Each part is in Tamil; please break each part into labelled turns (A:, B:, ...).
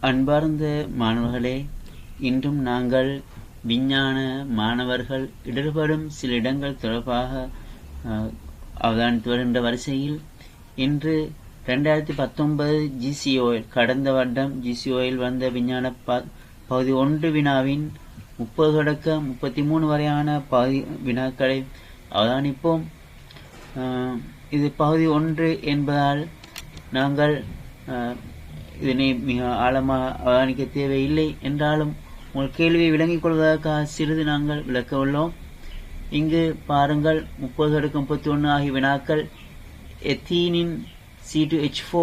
A: அன்பார்ந்த மாணவர்களே இன்றும் நாங்கள் விஞ்ஞான மாணவர்கள் இடர்படும் சில இடங்கள் தொடர்பாக அவதானித்து வருகின்ற வரிசையில் இன்று ரெண்டாயிரத்தி பத்தொன்பது ஜிசிஓஎல் கடந்த வருடம் ஜிசிஓயில் வந்த விஞ்ஞான ப- பகுதி ஒன்று வினாவின் முப்பது தொடக்க முப்பத்தி மூணு வரையான பகுதி வினாக்களை அவதானிப்போம். இது பகுதி ஒன்று என்பதால் நாங்கள் இதனை மிக ஆழமாக அவதானிக்க தேவையில்லை என்றாலும் உங்கள் கேள்வியை விளங்கிக் கொள்வதற்காக சிறிது நாங்கள் விளக்க உள்ளோம். இங்கு பாருங்கள் முப்பது அடுக்கு முப்பத்தி ஒன்று ஆகிய வினாக்கள் எத்தீனின் சி டு எச் ஃபோ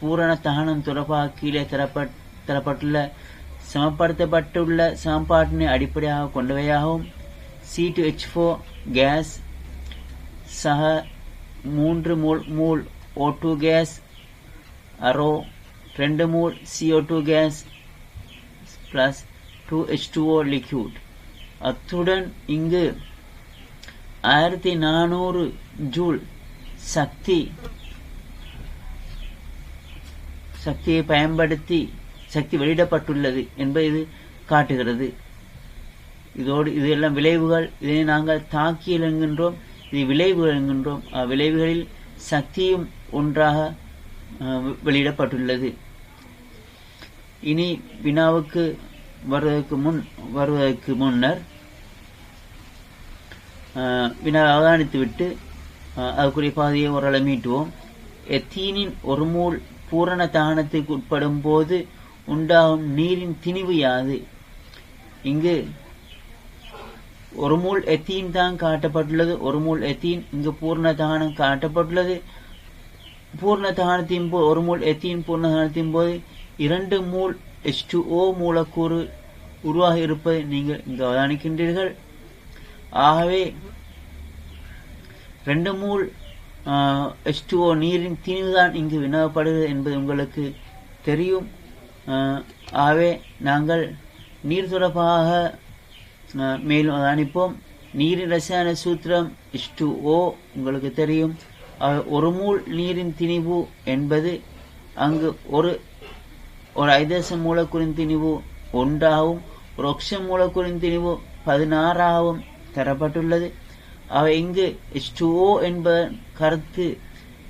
A: பூரண தகனம் தொடர்பாக கீழே தரப்பட் தரப்பட்டுள்ள சமப்படுத்தப்பட்டுள்ள சமன்பாட்டினை அடிப்படையாக கொண்டவையாகவும் C two H four gas சக மூன்று mole mole O two gas arrow ரெண்டு mole CO2 two gas plus two H two O liquid அத்துடன் இங்கு ஆயிரத்தி நானூறு ஜூல் சக்தி சக்தியை பயன்படுத்தி சக்தி வெளியிடப்பட்டுள்ளது என்பது இது காட்டுகிறது. இதோடு இது எல்லாம் விளைவுகள். இதை நாங்கள் தாக்கியல் என்கின்றோம் இது விளைவுகள் என்கின்றோம். அவ்விளைவுகளில் சக்தியும் ஒன்றாக வெளியிடப்பட்டுள்ளது. இனி வினாவுக்கு வருவதற்கு முன் வருவதற்கு முன்னர் வினா அவதானித்துவிட்டு அதுக்குரிய பாதையை ஓரளவு மீட்டுவோம். எத்தீனின் ஒரு மூல் பூரண தானத்துக்கு உட்படும் போது உண்டாகும் நீரின் திணிவு யாது? இங்கு ஒரு மூல் எத்தீன் தான் காட்டப்பட்டுள்ளது ஒரு மூல் எத்தீன் இங்கு பூர்ண தானம் காட்டப்பட்டுள்ளது. பூர்ண தானத்தின் போ ஒரு மூல் எத்தீன் பூர்ண தானத்தின் போது இரண்டு மூல் H2O மூலக்கூறு உருவாக இருப்பதை நீங்கள் இங்கு அவதானிக்கின்றீர்கள் ஆகவே ரெண்டு மூல் H2O நீரின் திணிவுதான் இங்கு வினவப்படுகிறது என்பது உங்களுக்கு தெரியும். ஆகவே நாங்கள் நீர் தொடர்பாக மேலும் அவதானிப்போம் நீரின் ரசாயன சூத்திரம் எச் ஓ உங்களுக்கு தெரியும். ஒரு மூல் நீரின் திணிவு என்பது அங்கு ஒரு ஒரு ஐதேச மூலக்கூறின் திணிவு ஒன்றாகவும் ஒரு ஒக்ஷ மூலக்கூறின் திணிவு பதினாறாகவும் தரப்பட்டுள்ளது. அவை இங்கு H2O என்பதன் கருத்து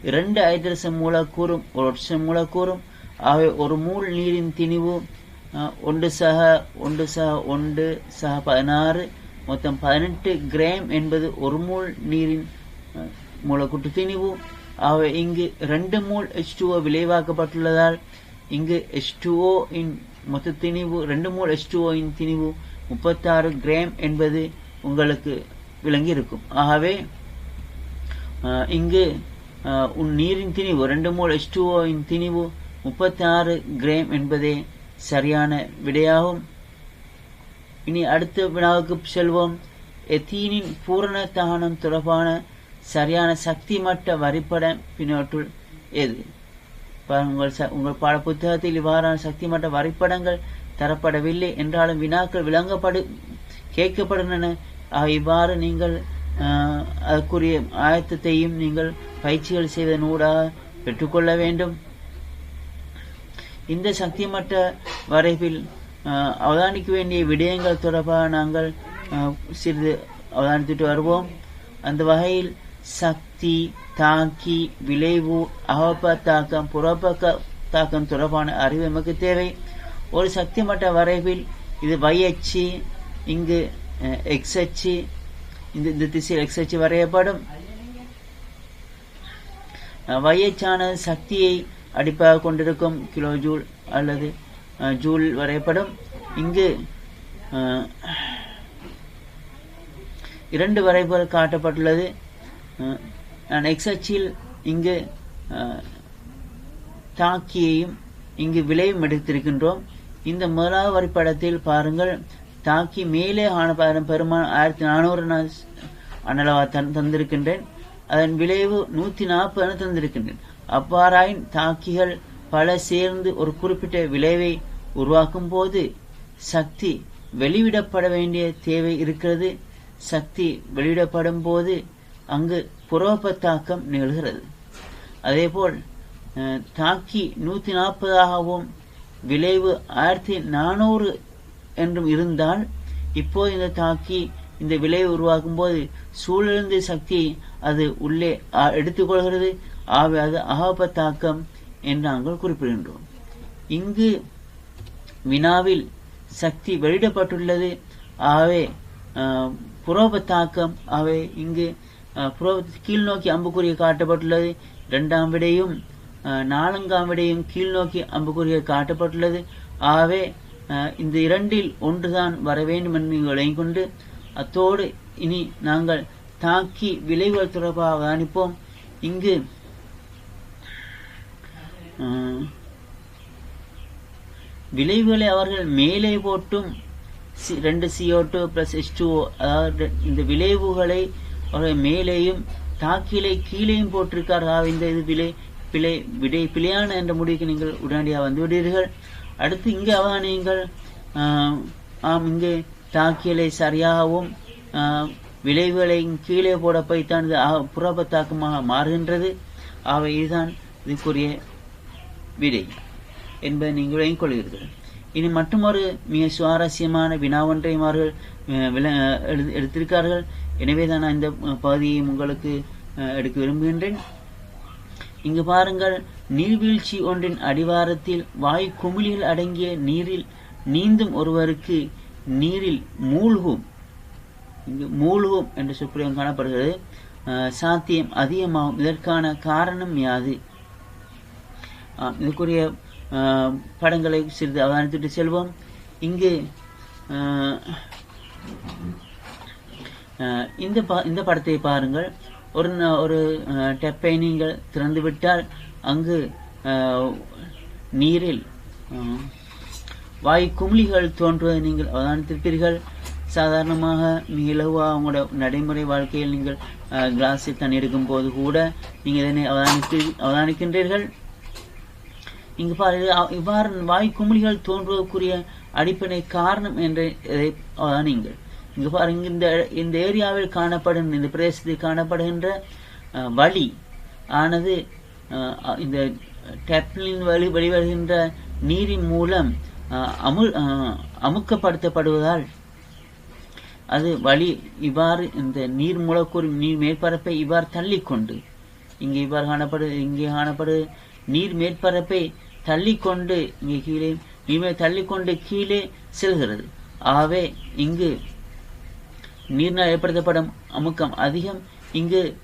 A: இரண்டு ஹைட்ரசன் மூலக்கூறும் ஒரு ஒட்ச மூலக்கூறும். அவை ஒரு மூல் நீரின் திணிவு ஒன்று சக ஒன்று சக ஒன்று சக பதினாறு மொத்தம் பதினெட்டு கிராம் என்பது ஒரு மூல் நீரின் மூலக்கூட்டு திணிவு. அவை இங்கு ரெண்டு மூல் H2O விளைவாக்கப்பட்டுள்ளதால் இங்கு H2O இன் மொத்த திணிவு ரெண்டு மூல் H2O இன் திணிவு முப்பத்தாறு கிராம் என்பது உங்களுக்கு விளங்கி இருக்கும் ஆகவே இங்கு அஹ், உன் நீரின் திணிவு ரெண்டு மூல் H2O இன் திணிவு முப்பத்தாறு கிராம் என்பதே சரியான விடையாகும். இனி அடுத்த வினாவுக்கு செல்வோம். எத்தீனின் பூரண தகனம் தொடர்பான சரியான சக்தி மட்ட வரிப்படம் பின்னோட்டுள் எது? உங்கள் ச- உங்கள் பாட புத்தகத்தில் இவ்வாறான சக்தி மட்ட வரைபடங்கள் தரப்படவில்லை என்றாலும் வினாக்கள் விளங்கப்படு கேட்கப்படுகின்றன. இவ்வாறு நீங்கள் அதற்குரிய ஆயத்தத்தையும் நீங்கள் பயிற்சிகள் செய்வதனூடாக பெற்றுக்கொள்ள வேண்டும். இந்த சக்தி மட்ட வரைவில் அவதானிக்க வேண்டிய விடயங்கள் தொடர்பாக நாங்கள் சிறிது அவதானித்துட்டு வருவோம். அந்த வகையில் சக்தி தாக்கி விளைவு அகப்ப தாக்கம் புறப்பக்க தாக்கம் தொடர்பான அறிவு நமக்கு தேவை. ஒரு சக்தி மட்ட வரைவில் இது y அச்சு இங்கு அஹ், அச்சு இந்த இந்த திசையில் x அச்சு வரையப்படும். வயச்சான சக்தியை அடிப்பாக கொண்டிருக்கும் கிலோ ஜூல் அல்லது ஜூல் வரையப்படும். இங்கு இரண்டு வரைபுகள் காட்டப்பட்டுள்ளது. நெக்ஸ்ட் நான் எக்ஸ் அச்சில் இங்கு தாக்கியையும் இங்கு விலையும் எடுத்திருக்கின்றோம். இந்த முதலாவது வரைபடத்தில் பாருங்கள். தாக்கி மேலே ஆன பெருமான் ஆயிரத்தி நானூறு நான் அனலவா தன் தந்திருக்கின்றேன். அதன் விளைவு நூத்தி நாற்பது தந்திருக்கின்றேன். அவ்வாறாயின் தாக்கிகள் பல சேர்ந்து ஒரு குறிப்பிட்ட விளைவை உருவாக்கும் போது சக்தி வெளிவிடப்பட வேண்டிய தேவை இருக்கிறது. சக்தி வெளியிடப்படும் போது அங்கு புரோபத்தாக்கம் நிகழ்கிறது. அதேபோல் அஹ், தாக்கி நூத்தி நாற்பதாகவும் விளைவு ஆயிரத்தி நானூறு என்றும் இருந்தால் இப்போது இந்த தாக்கி இந்த விளைவு உருவாக்கும் போது சூழலிருந்து சக்தி அது உள்ளே எடுத்துக்கொள்கிறது. ஆகவே அது அகாப என்று நாங்கள் குறிப்பிடுகின்றோம். இங்கு வினாவில் சக்தி வெளியிடப்பட்டுள்ளது. ஆகவே ஆஹ், ஆகவே இங்கு ஆஹ், கீழ் நோக்கி அம்புக்குறிய காட்டப்பட்டுள்ளது இரண்டாம் விடையும் ஆஹ், நான்காம் விடையும் கீழ் நோக்கி அம்புக்குறிய காட்டப்பட்டுள்ளது ஆகவே இந்த இரண்டில் ஒன்றுதான் வர வேண்டும் என்பதை கொண்டு அத்தோடு இனி நாங்கள் தாக்கி விளைவுகள் தொடர்பாக அவதானிப்போம் இங்கு விளைவுகளை அவர்கள் மேலே போட்டும் சி- ரெண்டு சிஓ டூ பிளஸ் எச் அதாவது இந்த விளைவுகளை அவரை மேலேயும் தாக்கிலை கீழேயும் போட்டிருக்கார்கள் இந்த இது விலை பிழை விடை பிழையான என்ற முடிவுக்கு நீங்கள் உடனடியாக வந்து விடுவீர்கள். அடுத்து இங்கே அவதானியுங்கள். ஆம் இங்கே தாக்கியலை சரியாகவும் விளைவுகளை கீழே போட போய்த்தான் இது ஆ- புறப்ப தாக்கமாக மாறுகின்றது. அவை இதுதான் இதுக்குரிய விடை என்பதை நீங்கள் விளங்கிக் கொள்கிறீர்கள் இனி மற்றொரு மிக சுவாரஸ்யமான வினா ஒன்றையும் அவர்கள் எடுத்திருக்கார்கள். எனவே தான் நான் இந்த பகுதியை உங்களுக்கு அஹ், எடுக்க விரும்புகின்றேன். இங்கு பாருங்கள் நீர்வீழ்ச்சி ஒன்றின் அடிவாரத்தில் வாய் குமிழிகள் அடங்கிய நீரில் நீந்தும் ஒருவருக்கு நீரில் மூழ்கும். இங்கு மூழ்கும் என்ற சொற்பிரயோகம் காணப்படுகிறது. சாத்தியம் அதிகமாகும். இதற்கான காரணம் யாது? இதுக்குரிய படங்களை சிறிது அவதானித்துட்டு செல்வோம். இங்கு இந்த ப- இந்த படத்தை பாருங்கள். ஒரு ஒரு டெப்பை நீங்கள் திறந்துவிட்டால் அங்கு நீரில் வாய் குமிழிகள் தோன்றுவதை நீங்கள் அவதானித்திருப்பீர்கள். சாதாரணமாக மிக இலவாக உங்களோட நடைமுறை வாழ்க்கையில் நீங்கள் கிளாஸில் தண்ணி எடுக்கும் போது கூட நீங்கள் இதனை அவதானித்து அவதானிக்கின்றீர்கள். இங்கு பாரு இவ்வாறு வாய் குமிழிகள் தோன்றுவதற்குரிய அடிப்படை காரணம் என்று இதை அவதானியுங்கள். இங்கு பாருங்க இந்த இந்த ஏரியாவில் காணப்படும் இந்த பிரதேசத்தில் காணப்படுகின்ற வழி ஆனது இந்த டெப்லின் வழி வெளிவருகின்ற நீரின் மூலம் அமு அமுக்கப்படுத்தப்படுவதால் அது வழி இவ்வாறு இந்த நீர் மூலக்கூறு நீர் மேற்பரப்பை இவ்வாறு தள்ளிக்கொண்டு இங்கே இவ்வாறு காணப்படு இங்கே காணப்படு நீர் மேற்பரப்பை தள்ளிக்கொண்டு இங்கே கீழே நீர் தள்ளிக்கொண்டு கீழே செல்கிறது. ஆகவே இங்கு நீரினால் ஏற்படுத்தப்படும் அமுக்கம் அதிகம். இங்கு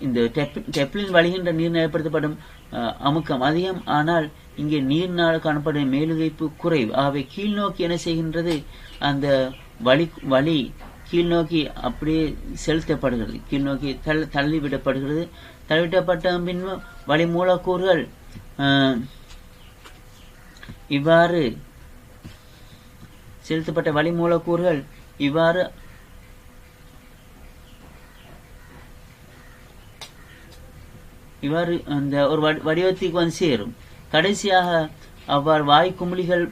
A: இந்த டெப்- வழிகின்ற நீரினால் ஏற்படுத்தப்படும் அமுக்கம் அதிகம். ஆனால் இங்கே நீரினால் காணப்படும் மேலுகைப்பு குறைவு. ஆகவே கீழ் நோக்கி என்ன செய்கின்றது? அந்த வழி வழி கீழ் நோக்கி அப்படியே செலுத்தப்படுகிறது. கீழ் நோக்கி தள் தள்ளிவிடப்படுகிறது. தள்ளிவிடப்பட்ட பின்பு வழி மூலக்கூறுகள் இவ்வாறு செலுத்தப்பட்ட வழி மூலக்கூறுகள் இவ்வாறு இவ்வாறு அந்த ஒரு வடிவத்துக்கு வந்து சேரும். கடைசியாக அவ்வாறு வாய் குமிழிகள்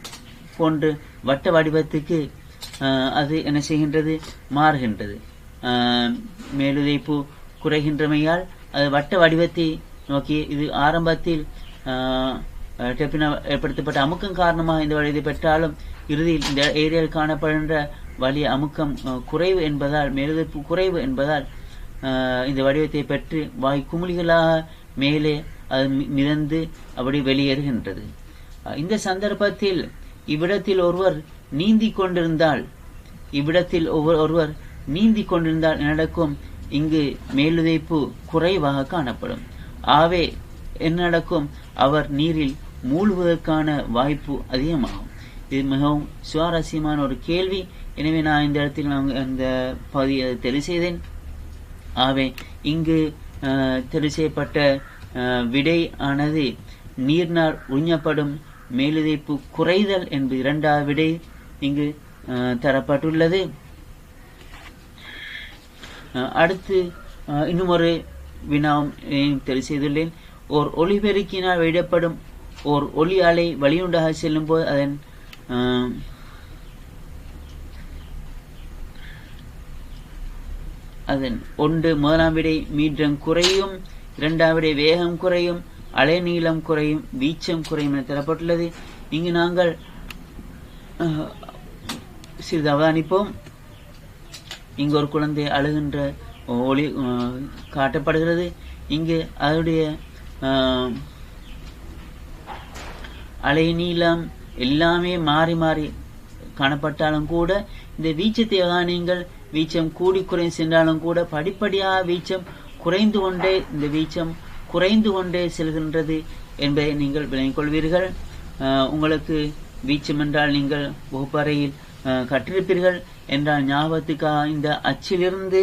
A: போன்று வட்ட வடிவத்துக்கு அது என்ன செய்கின்றது? மாறுகின்றது. மேலுதைப்பு குறைகின்றமையால் அது வட்ட வடிவத்தை நோக்கி இது ஆரம்பத்தில் ஆஹ், ஏற்படுத்தப்பட்ட அமுக்கம் காரணமாக இந்த வழியை பெற்றாலும் இறுதியில் இந்த ஏரியாவில் காணப்படுகின்ற வலி அமுக்கம் குறைவு என்பதால் மேலுதைப்பு குறைவு என்பதால் இந்த வடிவத்தை பெற்று வாய் குமிழிகளாக மேலே அது மி- மிதந்து அப்படி வெளியேறுகின்றது. இந்த சந்தர்ப்பத்தில் இவ்விடத்தில் ஒருவர் நீந்தி கொண்டிருந்தால் இவ்விடத்தில் ஒவ்வொரு ஒருவர் நீந்தி கொண்டிருந்தால் என்ன நடக்கும்? இங்கு மேலுதைப்பு குறைவாக காணப்படும். ஆவே என்ன நடக்கும்? அவர் நீரில் மூழ்குவதற்கான வாய்ப்பு அதிகமாகும். இது மிகவும் சுவாரஸ்யமான ஒரு கேள்வி. எனவே நான் இந்த இடத்தில் நான் இந்த பகுதியை தெரிவு செய்தேன். ஆவே இங்கு அஹ், செய்யப்பட்ட அஹ், விடை ஆனது நீர்னால் உறிஞ்சப்படும் மேலுதைப்பு குறைதல் என்பது இரண்டாவது விடை இங்கு அஹ், தரப்பட்டுள்ளது. அடுத்து அஹ், இன்னும் ஒரு வினாவும் இதையும் தெரிவு செய்துள்ளேன். ஓர் ஒளிபெருக்கினால் வெளியிடப்படும் ஓர் ஒளி அலை வழியுண்டாக செல்லும் போது அதன் அதன் ஒன்று முதலாம் விடை மீட்டம் குறையும் இரண்டாம் விடை வேகம் குறையும் அலைநீளம் குறையும் வீச்சம் குறையும் என தரப்பட்டுள்ளது. இங்கு நாங்கள் சிறிது அவதானிப்போம். இங்கு ஒரு குழந்தை அழுகின்ற ஒளி காட்டப்படுகிறது. இங்கு அதனுடைய அலை நீளம் எல்லாமே மாறி மாறி காணப்பட்டாலும் கூட இந்த வீச்சத்தை அவதானியங்கள். வீச்சம் கூடி குறைந்து சென்றாலும் கூட படிப்படியாக வீச்சம் குறைந்து கொண்டே இந்த வீச்சம் குறைந்து கொண்டே செல்கின்றது என்பதை நீங்கள் விளங்கிக் கொள்வீர்கள். உங்களுக்கு வீச்சம் என்றால் நீங்கள் வகுப்பறையில் கற்றிருப்பீர்கள். என்றால் ஞாபகத்துக்காக இந்த அச்சிலிருந்து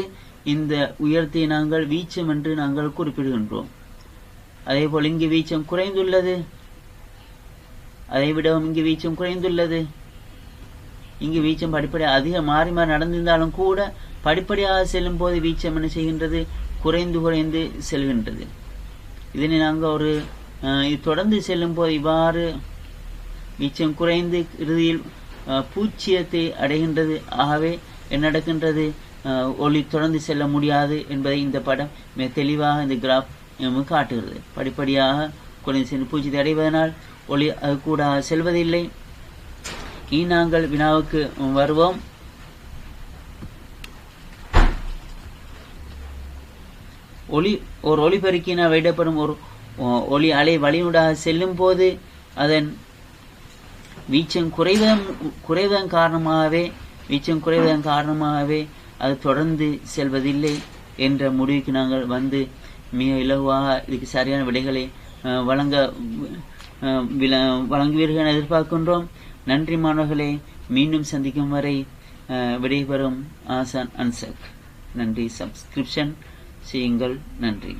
A: இந்த உயர்த்தி நாங்கள் வீச்சம் என்று நாங்கள் குறிப்பிடுகின்றோம். அதே போல் இங்கு வீச்சம் குறைந்துள்ளது. அதை விடவும் இங்கு வீச்சம் குறைந்துள்ளது. இங்கு வீச்சம் படிப்படியாக அதிக மாறி மாறி நடந்திருந்தாலும் கூட படிப்படியாக செல்லும் போது வீச்சம் என்ன செய்கின்றது? குறைந்து குறைந்து செல்கின்றது. இதனை நாங்கள் ஒரு இது தொடர்ந்து செல்லும் போது இவ்வாறு வீச்சம் குறைந்து இறுதியில் பூச்சியத்தை அடைகின்றது. ஆகவே என்ன நடக்கின்றது? ஒளி தொடர்ந்து செல்ல முடியாது என்பதை இந்த படம் மிக தெளிவாக இந்த கிராஃப் காட்டுகிறது. படிப்படியாக குறைந்து சென்று பூச்சியத்தை அடைவதனால் ஒளி அது கூட செல்வதில்லை. இனி நாங்கள் வினாவுக்கு வருவோம். ஒளி ஒரு ஒளிபெருக்கினால் விடப்படும் ஒரு ஒ- ஒளி அலை வழியூடாக செல்லும் போது அதன் வீச்சம் குறைவதன் குறைவதன் காரணமாகவே வீச்சம் குறைவதன் காரணமாகவே அது தொடர்ந்து செல்வதில்லை என்ற முடிவுக்கு நாங்கள் வந்து மிக இலகுவாக இதுக்கு சரியான விடைகளை அஹ், வழங்க விள- வழங்குவீர்கள் என எதிர்பார்க்கின்றோம். நன்றி மாணவர்களே மீண்டும் சந்திக்கும் வரை விடைபெறும் ஆசான் அன்சக். நன்றி சப்ஸ்கிரிப்ஷன் செய்யுங்கள். நன்றி.